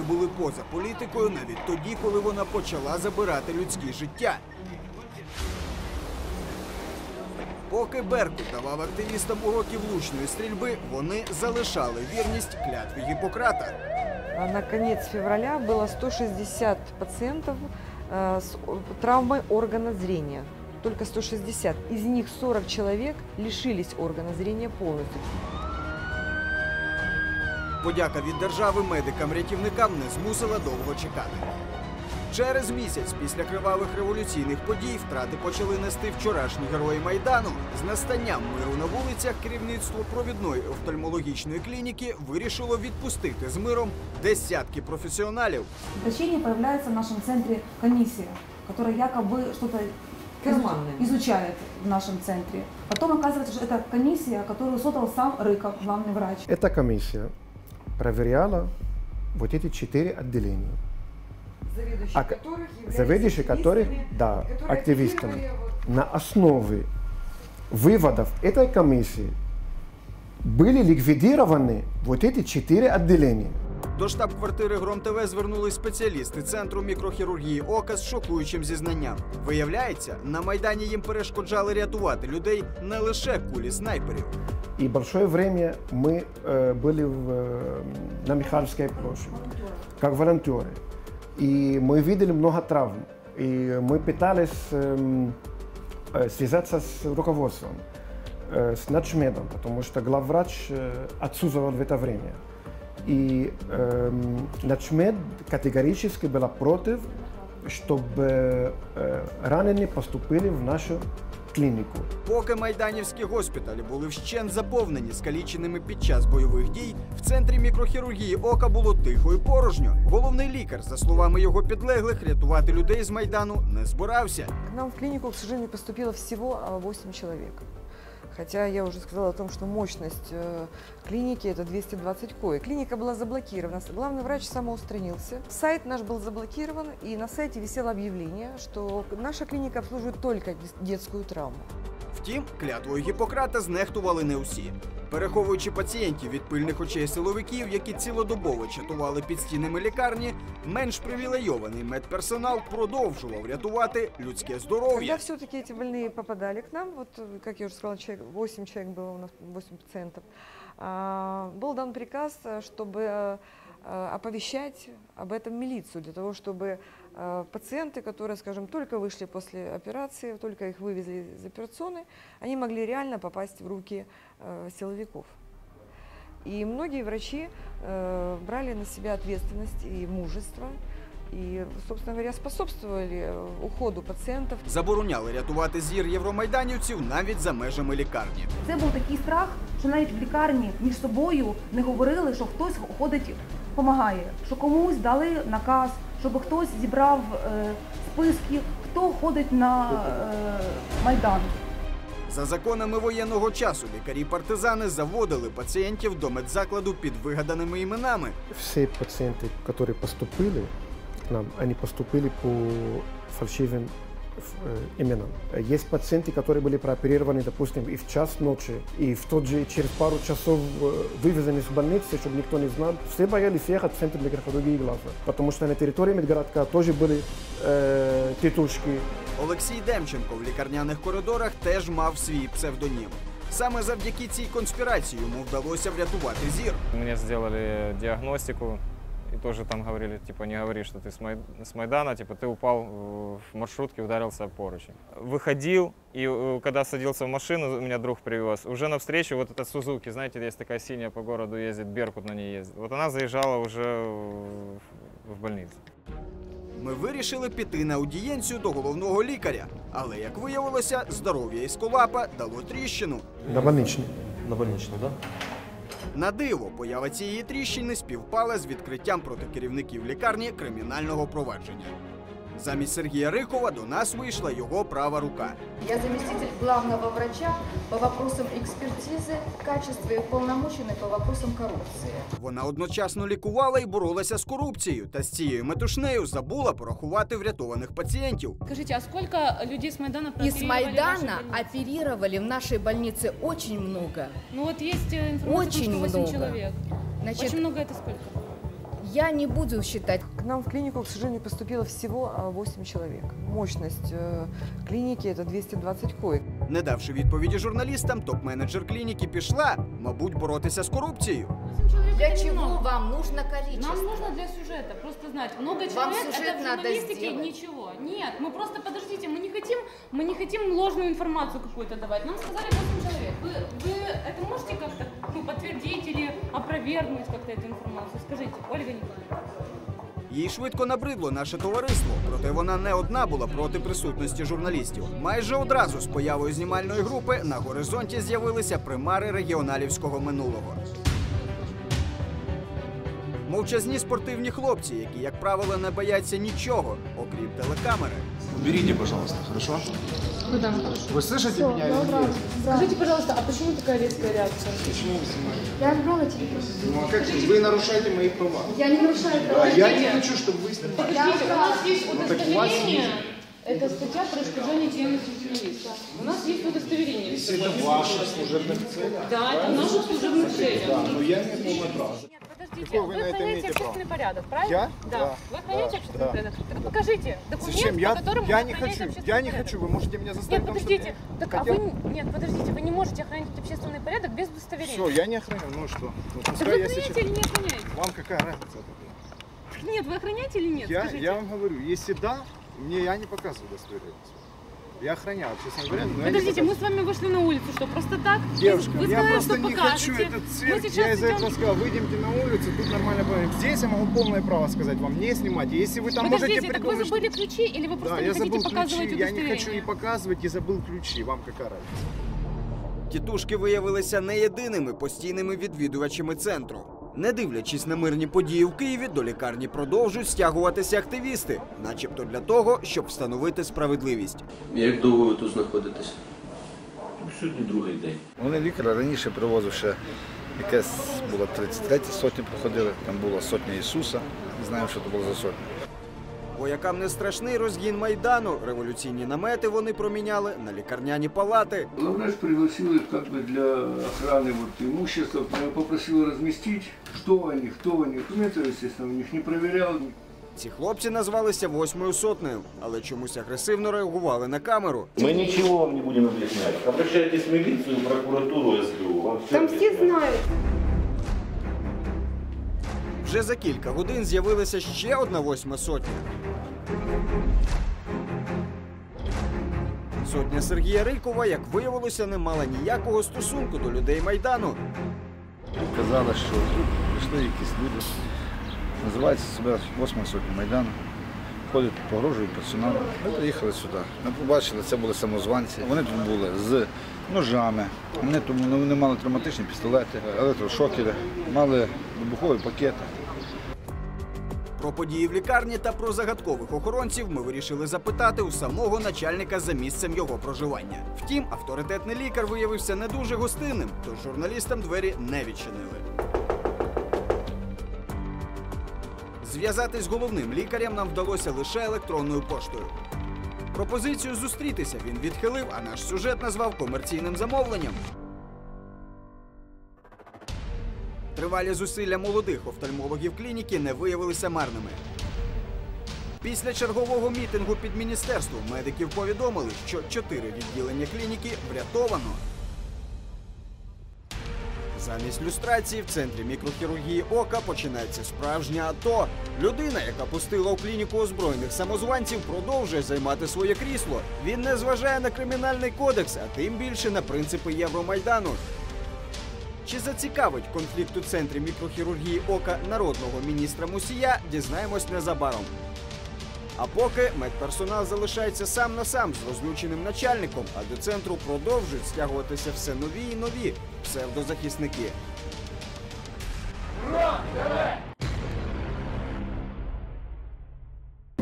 вони були поза політикою навіть тоді, коли вона почала забирати людські життя. Поки Беркут давав активістам уроки влучної стрільби, вони залишали вірність клятві Гіппократа. На конец февраля было 160 пациентов э, с о- травмой органа зрения. Только 160. Из них 40 человек лишились органа зрения полностью. Подяка від держави медикам-рятівникам не змусила довго чекати. Через місяць після кривавих революційних подій втрати почали нести вчорашні герої майдану. З настанням миру на вулицях керівництво провідної офтальмологічної клініки вирішило відпустити з миром десятки професіоналів. Обращение появляется в нашем центре комиссия, которая якобы что-то Карманная. изучает в нашем центре. Потом оказывается, что это комиссия, которую создал сам Рыков, главный врач. Эта комиссия проверяла вот эти четыре отделения. Заведующий А которых заведующие которых, да, которые активистами. вот На основе выводов этой комиссии были ликвидированы вот эти четыре отделения. До штаб-квартири Гром ТВ звернулись спеціалісти центру мікрохірургії ока з шокуючим зізнанням. Виявляється, на майдані їм перешкоджали рятувати людей не лише кулі снайперів. И большое время мы э, были в, э, на Михайловской площади, как волонтеры. И мы видели много травм. И мы пытались эм, э, связаться с руководством, э, с начмедом, потому что главврач э, отсутствовал в это время. И эм, начмед категорически была против, чтобы э, раненые поступили в нашу клинику. Поки майданівські госпіталі були вщент заповнені скаліченими під час бойових дій, в центрі мікрохірургії ока було тихо і порожньо. Головний лікар, за словами його підлеглих, рятувати людей з майдану не збирався. К нам в клинику, к сожалению, поступило всего а, 8 человек. Хотя я уже сказала о том, что мощность э, клиники это 220 коек. Клиника была заблокирована. Главный врач самоустранился. Сайт наш был заблокирован, и на сайте висело объявление, что наша клиника обслуживает только детскую травму. Втім, клятвою Гіппократа знехтували не усі. Переховуючи пацієнтів від пильних очей силовиків, які цілодобово чатували під стінами лікарні, менш привілейований медперсонал продовжував рятувати людське Когда здоров'я. все-таки эти больные попадали к нам, вот, э, как я уже сказала, человек, 8 человек было у нас, 8 пациентов, а, был дан приказ, э, чтобы э, э, оповещать об этом милицию, для того, чтобы э, пациенты, которые, скажем, только вышли после операции, только их вывезли из операционной, они могли реально попасть в руки э, силовиков. И многие врачи э, брали на себя ответственность и мужество, и, собственно говоря, способствовали э, уходу пациентов Забороняли рятувати зір євромайданівців навіть за межами лікарні. Це був такий страх, що навіть в лікарні між собою не говорили, що хтось ходить, допомагає, що комусь дали наказ, щоб хтось зібрав е, списки, хто ходить на е, майдан. За законами воєнного часу лікарі-партизани заводили пацієнтів до медзакладу під вигаданими іменами. все пациенты, которые поступили к нам, они поступили по фальшивым э, именам. Есть пациенты, которые были прооперированы, допустим, и в час ночи, и в тот же через пару часов э, вывезены из больницы, чтобы никто не знал. Все боялись ехать в центр микрохирургии глаза, потому что на территории медгородка тоже были э, тетушки, Олексій Демченко в лікарняних коридорах теж мав свій псевдонім. Саме завдяки цій конспірації йому вдалося врятувати зір. Мне сделали диагностику, и тоже там говорили, типа, не говори, что ты с, Май- с Майдана, типа, ты упал э, в маршрутке, ударился об поручень. Выходил, и э, когда садился в машину, меня друг привез, уже навстречу вот эта Сузуки, знаете, есть такая синяя по городу ездит, Беркут на ней ездит. Вот она заезжала уже в- в больницу. Ми вирішили піти на аудієнцію до головного лікаря. Але як виявилося, здоров'я Ісколапа дало тріщину. на больничный. На больничную, да? На диво, поява цієї тріщини співпала з відкриттям проти керівників лікарні кримінального провадження. Замість Сергія Рикова до нас вийшла його права рука. Я заместитель главного врача по вопросам экспертизы, качества и уполномоченный по вопросам коррупции. Вона одночасно лікувала і боролася з корупцією, та з цією метушнею забула порахувати врятованих пацієнтів. Скажите, а сколько людей с Майдана Из прооперировали в вашей Майдана больнице? оперировали в нашей больнице очень много. Ну вот есть э, информация, Очень о том, что 8 много. человек. Значит, Очень много это сколько? Я не буду считать К нам в клинику, к сожалению, поступило всего а, 8 человек. Мощность э, клиники это 220 коек. Не давши відповіді журналістам, топ-менеджер клініки пішла, мабуть, боротися з корупцією. Для чего вам нужно Нам количество? нужно для сюжета просто знать. Много Вам человек, сюжет это в надо журналистике сделать. ничего. Нет, мы просто, подождите, мы не хотим, мы не хотим ложную информацию какую-то давать. Нам сказали 8 человек. Вы, вы это можете как-то ну, подтвердить или опровергнуть как-то эту информацию? Скажите, Ольга Николаевна. Їй швидко набридло наше товариство, проте вона не одна була проти присутності журналістів. Майже одразу з появою знімальної групи на горизонті з'явилися примари регіоналівського минулого. Мовчазні спортивні хлопці, які, як правило, не бояться нічого, окрім телекамери. Уберите, пожалуйста, хорошо? Вы слышите меня или нет? Скажите, пожалуйста, а почему такая резкая реакция? Почему вы снимаете? Я отбрала телефон. Ну а как же? Вы нарушаете мои права. Я не нарушаю А я не хочу, чтобы вы снимали. Подождите, у нас есть Ну, удостоверение. Это статья про искажение деятельности журналиста. У нас есть удостоверение. Если это ваша служебная цель, Да, это наша служебная цель. да, но я не полное Какое вы вы охраняете имеете право? общественный порядок, правильно? Я? Да. Да. Вы охраняете Да, общественный да. порядок? Так покажите документ, Зачем? по Я, которому я вы не хочу. общественный Я не порядок. хочу. Вы можете меня заставить. Нет, подождите. я Так, а хотел. вы нет, подождите, вы не можете охранять общественный порядок без удостоверения. Все, я не охраняю. Ну что? Ну, Так вы охраняете сейчас... или не охраняете? Вам какая разница? Нет, вы охраняете или нет? Я, Скажите. я вам говорю, если да, мне я не показываю удостоверение. Я охраняю общественный порядок, но я не Подождите, мы показываю. с вами вышли на улицу, что просто так? Девушка, вы я сказали, просто что не покажете. хочу этот Мы цирк. сейчас Я из-за идем- этого сказал, выйдемте на улицу, тут нормально поговорим. Здесь я могу полное право сказать вам, не снимать. Если вы там Подождите, можете так вы придумать, что- забыли ключи или вы просто Да, не я хотите забыл показывать ключи, я не удостоверение? хочу и показывать, и забыл ключи. Вам какая разница? Тітушки виявилися не єдиними постійними відвідувачами центру. Не дивлячись на мирні події в Києві, до лікарні продовжують стягуватися активісти, начебто для того, щоб встановити справедливість. Як довго ви тут знаходитесь? Сьогодні другий день. Вони лікаря раніше привозив ще якесь було 33 сотні проходили, там була сотня Ісуса. Не знаємо, що це було за сотня. Воякам не страшний розгін майдану. Революційні намети вони проміняли на лікарняні палати. Главврач пригласил их как бы для охраны вот имущества, Я попросил разместить, что они, кто они. Документы, естественно, у них не проверял. Ці хлопці назвалися восьмою сотнею, але чомусь агресивно реагували на камеру. Мы ничего вам не будем объяснять. Обращайтесь в милицию, прокуратуру, СБУ. Вам все объяснят. Вже за кілька годин з'явилася ще одна восьма сотня. Сотня Сергія Рикова, як виявилося, не мала ніякого стосунку до людей майдану. Казали, що тут прийшли якісь люди, називаються себе восьма сотня Майдану. Ходять, погрожують персоналу. Ми приїхали сюди. Ми побачили, це були самозванці. Вони тут були з ножами, вони, тут, ну, вони мали травматичні пістолети, електрошокери, мали вибухові пакети. Про події в лікарні та про загадкових охоронців ми вирішили запитати у самого начальника за місцем його проживання. Втім, авторитетний лікар виявився не дуже гостинним, тож журналістам двері не відчинили. Зв'язатись з головним лікарем нам вдалося лише електронною поштою. Пропозицію зустрітися він відхилив, а наш сюжет назвав комерційним замовленням. Тривалі зусилля молодих офтальмологів клініки не виявилися марними. Після чергового мітингу під міністерством медиків повідомили, що чотири відділення клініки врятовано. Замість люстрації в центрі мікрохірургії ока починається справжнє АТО. Людина, яка пустила у клініку озброєних самозванців, продовжує займати своє крісло. Він не зважає на кримінальний кодекс, а тим більше на принципи Євромайдану. Чи зацікавить конфлікт у центрі мікрохірургії ока народного міністра Мусія, дізнаємось незабаром. А поки медперсонал залишається сам на сам з розлюченим начальником, а до центру продовжують стягуватися все нові і нові псевдозахисники. Ура!